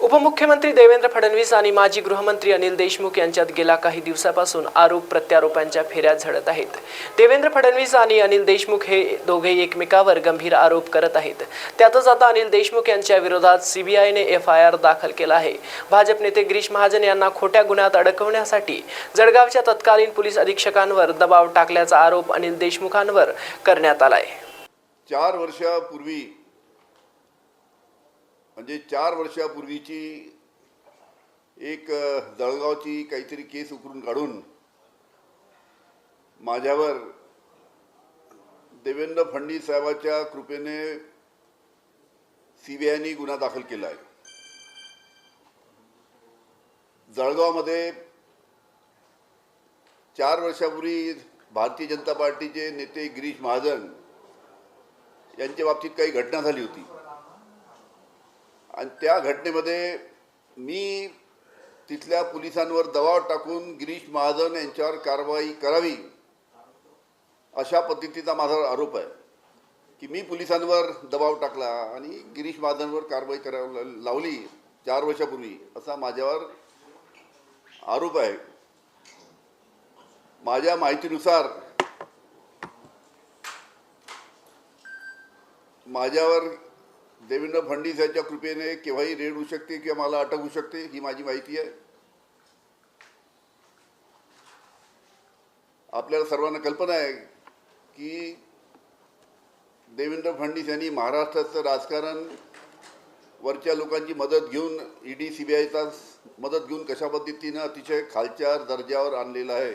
उपमुख्यमंत्री देवेंद्र फडणवीस आणि माजी गृहमंत्री अनिल देशमुख यांच्यात गेल्या काही दिवसापासून आरोप प्रत्यारोपांच्या फेऱ्या झडत आहेत. देवेंद्र फडणवीस आणि अनिल देशमुख हे दोघे एकमेकावर गंभीर आरोप करत आहेत. त्यातच आता अनिल देशमुख यांच्या विरोधात सीबीआयने एफ आय आर दाखल केला आहे. भाजप नेते गिरीश महाजन यांना खोट्या गुन्ह्यात अडकवण्यासाठी जळगावच्या तत्कालीन पोलीस अधीक्षकांवर दबाव टाकल्याचा आरोप अनिल देशमुखांवर करण्यात आला आहे चार वर्षापूर्वी म्हणजे चार वर्षापूर्वीची एक जळगावची काहीतरी केस उकरून काढून माझ्यावर देवेंद्र फडणवीस साहेबाच्या कृपेने सी बी आयने गुन्हा दाखल केला आहे जळगावमध्ये चार वर्षापूर्वी भारतीय जनता पार्टीचे नेते गिरीश महाजन यांच्या बाबतीत काही घटना झाली होती. आणि त्या घटनेमध्ये मी तिथल्या पोलिसांवर दबाव टाकून गिरीश महाजन यांच्यावर कारवाई करावी अशा पद्धतीचा माझा आरोप आहे. की मी पोलिसांवर दबाव टाकला आणि गिरीश महाजनवर कारवाई करायला लावली चार वर्षापूर्वी असा माझ्यावर आरोप आहे. माझ्या माहितीनुसार माझ्यावर देवेंद्र फडणवीस यांच्या कृपेने केव्हाही रेड होऊ शकते किंवा मला अटक होऊ शकते ही माझी माहिती आहे. आपल्याला सर्वांना कल्पना आहे की देवेंद्र फडणवीस यांनी महाराष्ट्राचं राजकारण वरच्या लोकांची मदत घेऊन ई ईडी सी बी आयचा मदत घेऊन कशा पद्धतीनं अतिशय खालच्या दर्जावर आणलेलं आहे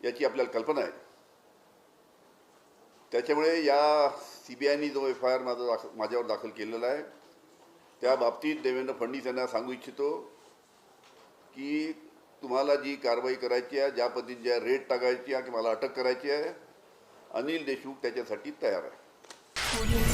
याची आपल्याला कल्पना आहे. त्याच्यामुळे या सी बी आयनी जो एफ आय आर माझा दाख माझ्यावर दाखल केलेला आहे त्या बाबतीत देवेंद्र फडणवीस यांना सांगू इच्छितो की तुम्हाला जी कारवाई करायची आहे ज्या पद्धतीने ज्या रेट टाकायची आहे की मला अटक करायची आहे अनिल देशमुख त्याच्यासाठी तयार आहे.